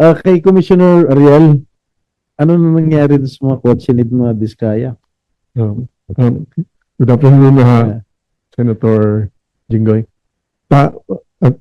Ah, kay Commissioner Ariel, ano na nangyari sa mga kotse ni mga Diskaya? Um, um, good afternoon, uh, Yeah. Senator Jinggoy. Ta, uh,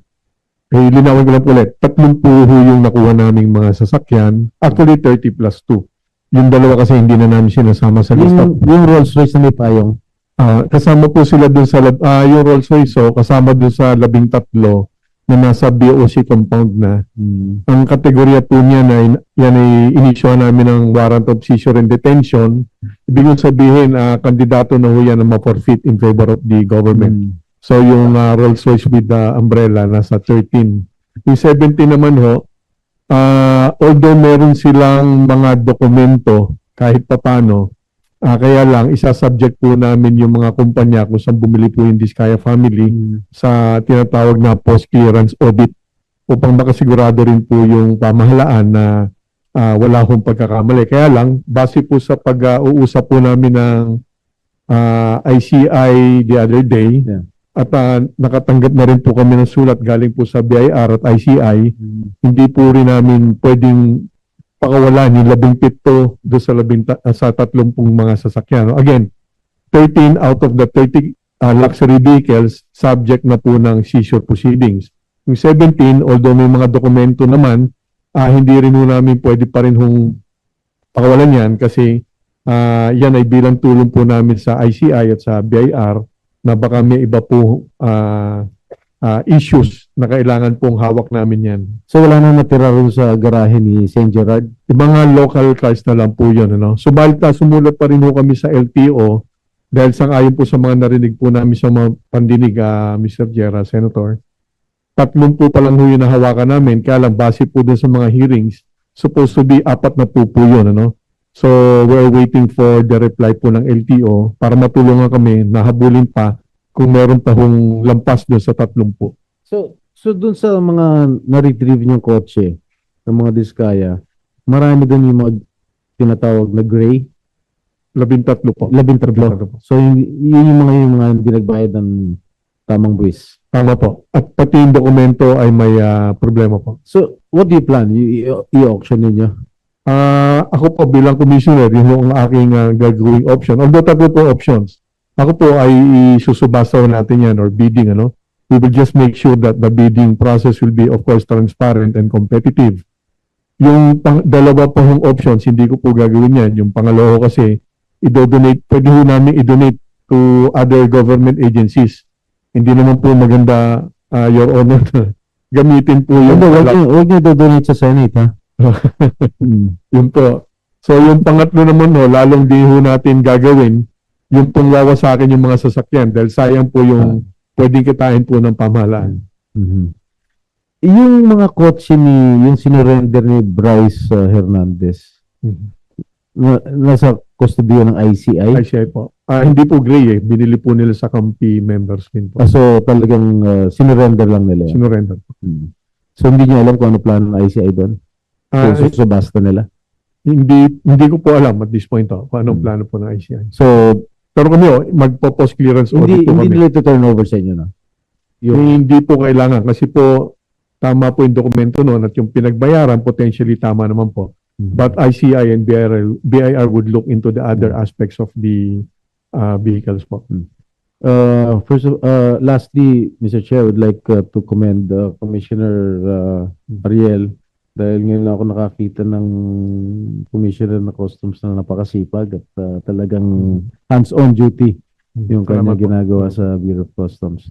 eh, linawin ko lang po ulit. Tatlong po ho yung nakuha naming mga sasakyan. Actually, 30 plus 2. Yung dalawa kasi hindi na namin sinasama sa lista. Yung, yung Rolls Royce na may payong. Ah, kasama po sila dun sa, ah, yung Rolls Royce, so, kasama dun sa labing tatlo na nasa BOC compound na. Hmm. Ang kategorya po niya na yan ay inisyo namin ng warrant of seizure and detention. Ibig sabihin, ah, kandidato na ho yan na ma-forfeit in favor of the government. Hmm. So yung uh, Rolls Royce with the umbrella nasa 13. Yung 17 naman ho, ah, although meron silang mga dokumento kahit papano, ah, kaya lang isa-subject po namin yung mga kumpanya kung saan bumili po yung Diskaya family Hmm. sa tinatawag na post-clearance audit upang makasigurado rin po yung pamahalaan na ah, wala hong pagkakamali. Kaya lang, base po sa pag-uusap po namin ng ah, ICI the other day, Yeah. at ah, nakatanggap na rin po kami ng sulat galing po sa BIR at ICI, Hmm. hindi po rin namin pwedeng pakawalan yung labing pito doon sa labing ta- ah, sa tatlumpung mga sasakyan. Again, 13 out of the 30 ah, luxury vehicles subject na po ng seizure proceedings. Yung 17, although may mga dokumento naman, ah, hindi rin ho namin pwede pa rin hong pakawalan yan kasi ah, yan ay bilang tulong po namin sa ICI at sa BIR na baka may iba po ah, ah, issues na kailangan pong hawak namin yan. So wala nang natira rin sa garahe ni St. Gerard? Mga local cars na lang po yun. Ano? Subalit na sumulat pa rin ho kami sa LTO dahil sang ayon po sa mga narinig po namin sa mga pandinig, ah, Mr. Jera, Senator. Tatlong po pa lang ho yung nahawakan namin. Kaya lang base po din sa mga hearings, supposed to be apat na po po yun. Ano? So we're waiting for the reply po ng LTO para matulungan kami na habulin pa kung meron pa hong lampas doon sa tatlong po. So, so dun sa mga na-retrieve niyong kotse ng mga Diskaya, marami dun yung mga tinatawag na gray, Labintatlo po. labintatlo. So yun, yun yung mga yung mga hindi nagbayad ng tamang buwis. Tama po. At pati yung dokumento ay may ah, problema po. So, what do you plan? I- i- I-auction ninyo? Ah, ako po bilang commissioner, yun yung aking ah, gagawing option. Although tatlo po options. Ako po ay isusubasaw natin yan or bidding, ano? We will just make sure that the bidding process will be of course transparent and competitive. Yung pang, dalawa po yung options, hindi ko po gagawin yan. Yung pangalawa kasi, i-donate, pwede ho namin i-donate to other government agencies. Hindi naman po maganda, ah, Your Honor, gamitin po yung Hindi, wag niyo, wag niyo do-donate sa Senate, ha? Hmm. Yun po. So yung pangatlo naman ho, lalong di ho natin gagawin yung pong wawasakin yung mga sasakyan dahil sayang po yung pwedeng kitain po ng pamahalaan. Mhm. Yung mga kotse ni, yung sinurrender ni Bryce uh, Hernandez, na, nasa kustodiyo ng ICI. ICI po. Ah, hindi po gray eh. Binili po nila sa Kampi members din po. Ah, so, talagang uh, sinurrender lang nila. yun. Sinurrender po. Hmm. So, hindi niyo alam kung ano plano ng ICI doon? Ah, so, so, subasta nila? hindi hindi ko po alam at this point oh, kung anong Hmm. plano po ng ICI. So, Pero kami oh, magpo-post clearance hindi, audit po hindi kami. nila ito turn over sa inyo, no? Yung, Hindi po kailangan kasi po tama po yung dokumento noon at yung pinagbayaran potentially tama naman po. But ICI and BIR, BIR would look into the other aspects of the uh, vehicles po. Uh, first of, uh, lastly, Mr. Chair, I would like uh, to commend uh, Commissioner uh, Ariel dahil ngayon lang ako nakakita ng Commissioner na Customs na napakasipag at uh, talagang hands-on duty yung Salamat kanya ginagawa sa Bureau of Customs.